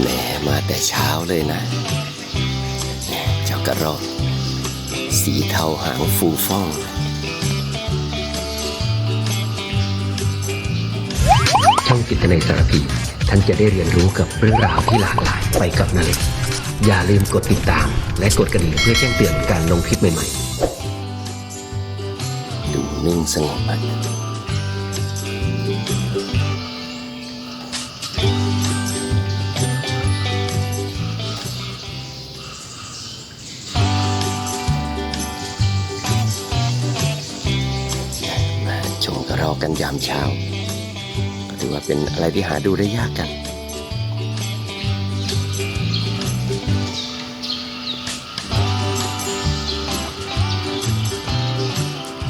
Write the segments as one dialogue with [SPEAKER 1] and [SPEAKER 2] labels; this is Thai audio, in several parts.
[SPEAKER 1] แหมมาแต่เช้าเลยนะแหมเจ้ากระรอกสีเทาหางฟูฟ่อง
[SPEAKER 2] ช่องจิตในสารพี ท่านจะได้เรียนรู้กับเรื่องราวที่หลากหลายไปกับนาเล็กอย่าลืมกดติดตาม และกดกระดิ่งเพื่อแจ้งเตือนการลงคลิปใหม่ๆ
[SPEAKER 1] ดูนิ่งสงบมัน ระรอกันยามเช้าก็ถือว่าเป็นอะไรที่หาดูได้ยากกัน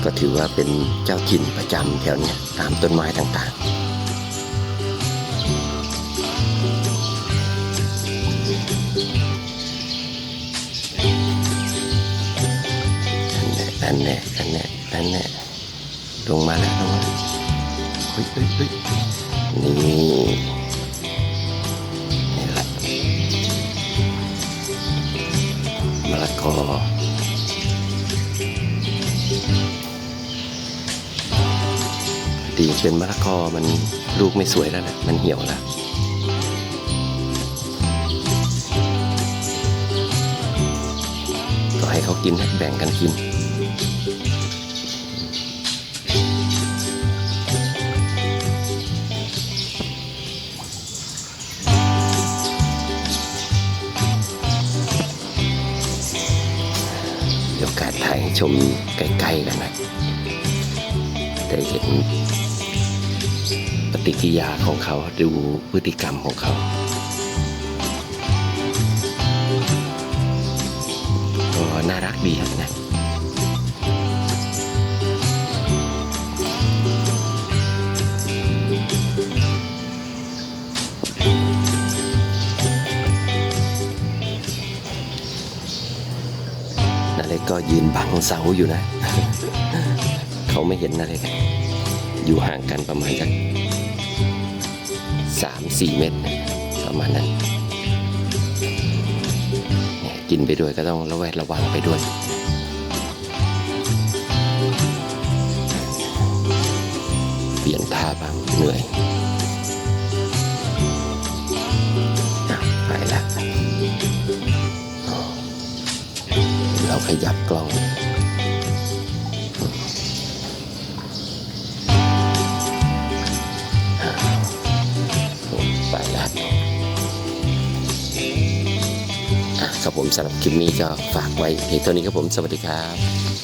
[SPEAKER 1] ก็ถือว่าเป็นเจ้าถิ่นประจำแถวนี้ตามต้นไม้ต่างๆอันแน่อันแน่อันแน่อันแน่ ลงมาแล้วลงมาเฮ้ยเฮ้ยเฮ้ยนี่นี่แหละมะละกอดีเป็นมะละกอมันลูกไม่สวยแล้วแหละมันเหี่ยวแล้วก็ให้เขากินแบ่งกันกิน มีโอกาสถ่ายชมใกล้ๆกันนะได้เห็นปฏิกิยาของเขาดูพฤติกรรมของเขาก็น่ารักดีนะ นาเล็กก็ยืนบังเสาอยู่นะ เขาไม่เห็นนาเล็กอยู่ห่างกันประมาณสักสามสี่เมตรประมาณนั้นกินไปด้วยก็ต้องระแวดระวังไปด้วยเปลี่ยนท่าบ้างเหนื่อย เราขยับกล้อง ไปแล้วครับผมสำหรับคลิปนี้ก็ฝากไว้เพียงเท่านี้ครับผม สวัสดีครับ